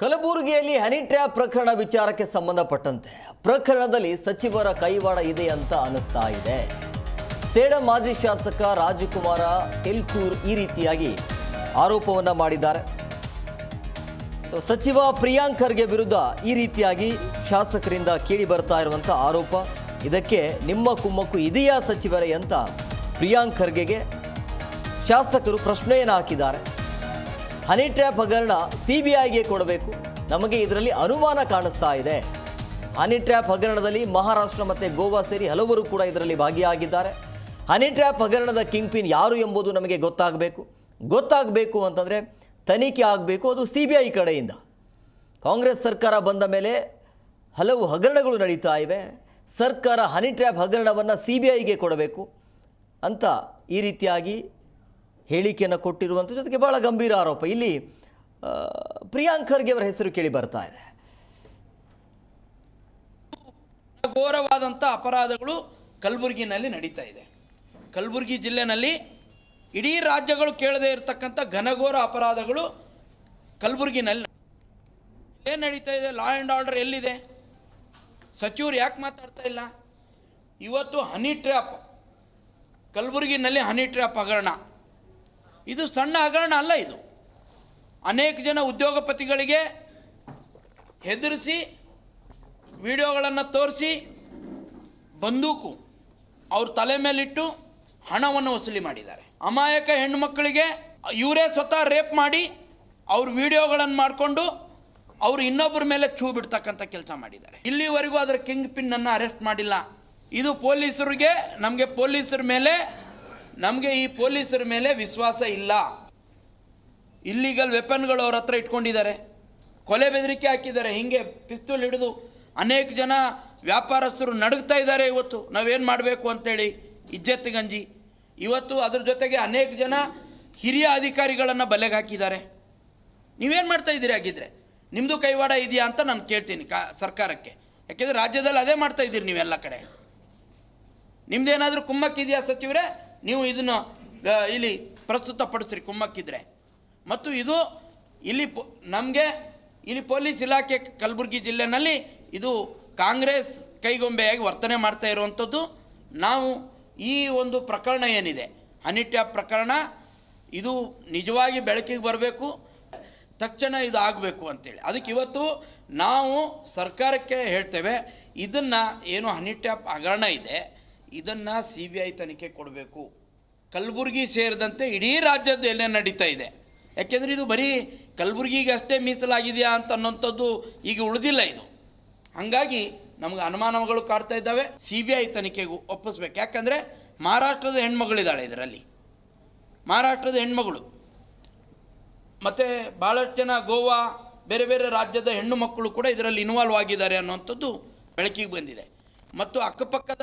ಕಲಬುರಗಿಯಲ್ಲಿ honey trap ಪ್ರಕರಣ ವಿಚಾರಕ್ಕೆ ಸಂಬಂಧಪಟ್ಟಂತೆ ಪ್ರಕರಣದಲ್ಲಿ ಸಚಿವರ ಕೈವಾಡ ಇದೆ ಅಂತ ಅನಿಸ್ತಾ ಇದೆ. ಸೇಡ ಮಾಜಿ ಶಾಸಕ ರಾಜಕುಮಾರ ಎಲ್ಕೂರ್ ಈ ರೀತಿಯಾಗಿ ಆರೋಪವನ್ನ ಮಾಡಿದ್ದಾರೆ. ಸಚಿವ ಪ್ರಿಯಾಂಕ್ ಖರ್ಗೆ ವಿರುದ್ಧ ಈ ರೀತಿಯಾಗಿ ಶಾಸಕರಿಂದ ಕೇಳಿ ಬರ್ತಾ ಇರುವಂಥ ಆರೋಪ. ಇದಕ್ಕೆ ನಿಮ್ಮ ಕುಮ್ಮಕ್ಕು ಇದೆಯಾ ಸಚಿವರೇ ಅಂತ ಪ್ರಿಯಾಂಕ್ ಖರ್ಗೆಗೆ ಶಾಸಕರು ಪ್ರಶ್ನೆಯನ್ನು ಹಾಕಿದ್ದಾರೆ. ಹನಿ ಟ್ರ್ಯಾಪ್ ಹಗರಣ ಸಿ ಬಿ ಐಗೆ ಕೊಡಬೇಕು. ನಮಗೆ ಇದರಲ್ಲಿ ಅನುಮಾನ ಕಾಣಿಸ್ತಾ ಇದೆ. ಹನಿ ಟ್ರ್ಯಾಪ್ ಹಗರಣದಲ್ಲಿ ಮಹಾರಾಷ್ಟ್ರ ಮತ್ತು ಗೋವಾ ಸೇರಿ ಹಲವರು ಕೂಡ ಇದರಲ್ಲಿ ಭಾಗಿಯಾಗಿದ್ದಾರೆ. ಹನಿ ಟ್ರ್ಯಾಪ್ ಹಗರಣದ ಕಿಂಗ್ ಪಿನ್ ಯಾರು ಎಂಬುದು ನಮಗೆ ಗೊತ್ತಾಗಬೇಕು. ಗೊತ್ತಾಗಬೇಕು ಅಂತಂದರೆ ತನಿಖೆ ಆಗಬೇಕು, ಅದು ಸಿ ಬಿ ಐ ಕಡೆಯಿಂದ. ಕಾಂಗ್ರೆಸ್ ಸರ್ಕಾರ ಬಂದ ಮೇಲೆ ಹಲವು ಹಗರಣಗಳು ನಡೀತಾ ಇವೆ. ಸರ್ಕಾರ ಹನಿ ಟ್ರ್ಯಾಪ್ ಹಗರಣವನ್ನು ಸಿ ಬಿ ಐಗೆ ಕೊಡಬೇಕು ಅಂತ ಈ ರೀತಿಯಾಗಿ ಹೇಳಿಕೆಯನ್ನು ಕೊಟ್ಟಿರುವಂಥ ಜೊತೆಗೆ ಭಾಳ ಗಂಭೀರ ಆರೋಪ. ಇಲ್ಲಿ ಪ್ರಿಯಾಂಕರ್ಗೆ ಅವರ ಹೆಸರು ಕೇಳಿ ಬರ್ತಾ ಇದೆ. ಘೋರವಾದಂಥ ಅಪರಾಧಗಳು ಕಲಬುರಗಿನಲ್ಲಿ ನಡೀತಾ ಇದೆ. ಕಲಬುರಗಿ ಜಿಲ್ಲೆನಲ್ಲಿ ಇಡೀ ರಾಜ್ಯಗಳು ಕೇಳದೇ ಇರತಕ್ಕಂಥ ಘನಘೋರ ಅಪರಾಧಗಳು ಕಲಬುರಗಿನಲ್ಲಿ ಏನು ನಡೀತಾ ಇದೆ? ಲಾ ಆ್ಯಂಡ್ ಆರ್ಡರ್ ಎಲ್ಲಿದೆ? ಸಚಿವರು ಯಾಕೆ ಮಾತಾಡ್ತಾ ಇಲ್ಲ? ಇವತ್ತು ಹನಿ ಟ್ರ್ಯಾಪ್, ಕಲಬುರಗಿನಲ್ಲಿ ಹನಿ ಟ್ರ್ಯಾಪ್ ಹಗರಣ. ಇದು ಸಣ್ಣ ಹಗರಣ ಅಲ್ಲ ಇದು. ಅನೇಕ ಜನ ಉದ್ಯೋಗಪತಿಗಳಿಗೆ ಹೆದರಿಸಿ, ವಿಡಿಯೋಗಳನ್ನು ತೋರಿಸಿ ಬಂದೂಕು ಅವ್ರ ತಲೆ ಮೇಲಿಟ್ಟು ಹಣವನ್ನು ವಸೂಲಿ ಮಾಡಿದ್ದಾರೆ. ಅಮಾಯಕ ಹೆಣ್ಣುಮಕ್ಕಳಿಗೆ ಇವರೇ ಸ್ವತಃ ರೇಪ್ ಮಾಡಿ ಅವ್ರ ವಿಡಿಯೋಗಳನ್ನು ಮಾಡಿಕೊಂಡು ಅವರು ಇನ್ನೊಬ್ಬರ ಮೇಲೆ ಛೂ ಬಿಡ್ತಕ್ಕಂಥ ಕೆಲಸ ಮಾಡಿದ್ದಾರೆ. ಇಲ್ಲಿವರೆಗೂ ಅದರ ಕಿಂಗ್ ಪಿನ್ನನ್ನು ಅರೆಸ್ಟ್ ಮಾಡಿಲ್ಲ. ಇದು ಪೊಲೀಸರಿಗೆ, ನಮಗೆ ಪೊಲೀಸರ ಮೇಲೆ ನಮಗೆ ಈ ಪೊಲೀಸರ ಮೇಲೆ ವಿಶ್ವಾಸ ಇಲ್ಲ. ಇಲ್ಲಿಗಲ್ ವೆಪನ್ಗಳು ಅವ್ರ ಹತ್ರ ಇಟ್ಕೊಂಡಿದ್ದಾರೆ. ಕೊಲೆ ಬೆದರಿಕೆ ಹಾಕಿದ್ದಾರೆ. ಹಿಂಗೆ ಪಿಸ್ತೂಲ್ ಹಿಡಿದು ಅನೇಕ ಜನ ವ್ಯಾಪಾರಸ್ಥರು ನಡುಗ್ತಾ ಇದ್ದಾರೆ ಇವತ್ತು. ನಾವೇನು ಮಾಡಬೇಕು ಅಂತೇಳಿ ಇಜ್ಜತ್ತಿಗಂಜಿ ಇವತ್ತು ಅದ್ರ ಜೊತೆಗೆ ಅನೇಕ ಜನ ಹಿರಿಯ ಅಧಿಕಾರಿಗಳನ್ನು ಬಲೆಗೆ ಹಾಕಿದ್ದಾರೆ. ನೀವೇನು ಮಾಡ್ತಾ ಇದ್ದೀರಿ ಹಾಗಿದ್ರೆ? ನಿಮ್ಮದು ಕೈವಾಡ ಇದೆಯಾ ಅಂತ ನಾನು ಕೇಳ್ತೀನಿ ಕಾ, ಸರ್ಕಾರಕ್ಕೆ. ಯಾಕೆಂದರೆ ರಾಜ್ಯದಲ್ಲಿ ಅದೇ ಮಾಡ್ತಾ ಇದ್ದೀರಿ ನೀವೆಲ್ಲ ಕಡೆ. ನಿಮ್ದೇನಾದರೂ ಕುಮ್ಮಕ್ಕಿದೆಯಾ ಸಚಿವರೇ? ನೀವು ಇದನ್ನು ಇಲ್ಲಿ ಪ್ರಸ್ತುತಪಡಿಸ್ರಿ ಕುಮ್ಮಕ್ಕಿದ್ರೆ. ಮತ್ತು ಇದು ಇಲ್ಲಿ ನಮಗೆ ಇಲ್ಲಿ ಪೊಲೀಸ್ ಇಲಾಖೆ ಕಲಬುರಗಿ ಜಿಲ್ಲೆನಲ್ಲಿ ಇದು ಕಾಂಗ್ರೆಸ್ ಕೈಗೊಂಬೆಯಾಗಿ ವರ್ತನೆ ಮಾಡ್ತಾ ಇರುವಂಥದ್ದು. ನಾವು ಈ ಒಂದು ಪ್ರಕರಣ ಏನಿದೆ? ಹನಿ ಪ್ರಕರಣ. ಇದು ನಿಜವಾಗಿ ಬೆಳಕಿಗೆ ಬರಬೇಕು. ತಕ್ಷಣ ಇದು ಆಗಬೇಕು ಅಂತೇಳಿ. ಅದಕ್ಕೆ ಇವತ್ತು ನಾವು ಸರ್ಕಾರಕ್ಕೆ ಹೇಳ್ತೇವೆ, ಇದನ್ನು ಏನು ಹನಿ ಟ್ಯಾಪ್ ಹಗರಣ ಇದೆ. ಇದನ್ನು ಸಿ ಬಿ ಐ ತನಿಖೆ ಕೊಡಬೇಕು. ಕಲಬುರಗಿ ಸೇರಿದಂತೆ ಇಡೀ ರಾಜ್ಯದ ಎಲ್ಲೇ ನಡೀತಾ ಇದೆ. ಯಾಕೆಂದರೆ ಇದು ಬರೀ ಕಲಬುರಗಿಗೆ ಅಷ್ಟೇ ಮೀಸಲಾಗಿದೆಯಾ ಅಂತ ಅನ್ನೋಂಥದ್ದು ಈಗ ಉಳಿದಿಲ್ಲ ಇದು. ಹಾಗಾಗಿ ನಮಗೆ ಅನುಮಾನಗಳು ಕಾಡ್ತಾ ಇದ್ದಾವೆ. ಸಿ ಬಿ ಐ ತನಿಖೆಗೂ ಒಪ್ಪಿಸ್ಬೇಕು. ಯಾಕಂದರೆ ಮಹಾರಾಷ್ಟ್ರದ ಹೆಣ್ಮಗಳಿದ್ದಾಳೆ ಇದರಲ್ಲಿ. ಮಹಾರಾಷ್ಟ್ರದ ಹೆಣ್ಮಗಳು. ಮತ್ತು ಭಾಳಷ್ಟು ಜನ ಗೋವಾ, ಬೇರೆ ಬೇರೆ ರಾಜ್ಯದ ಹೆಣ್ಣು ಮಕ್ಕಳು ಕೂಡ ಇದರಲ್ಲಿ ಇನ್ವಾಲ್ವ್ ಆಗಿದ್ದಾರೆ ಅನ್ನುವಂಥದ್ದು ಬೆಳಕಿಗೆ ಬಂದಿದೆ. ಮತ್ತು ಅಕ್ಕಪಕ್ಕದ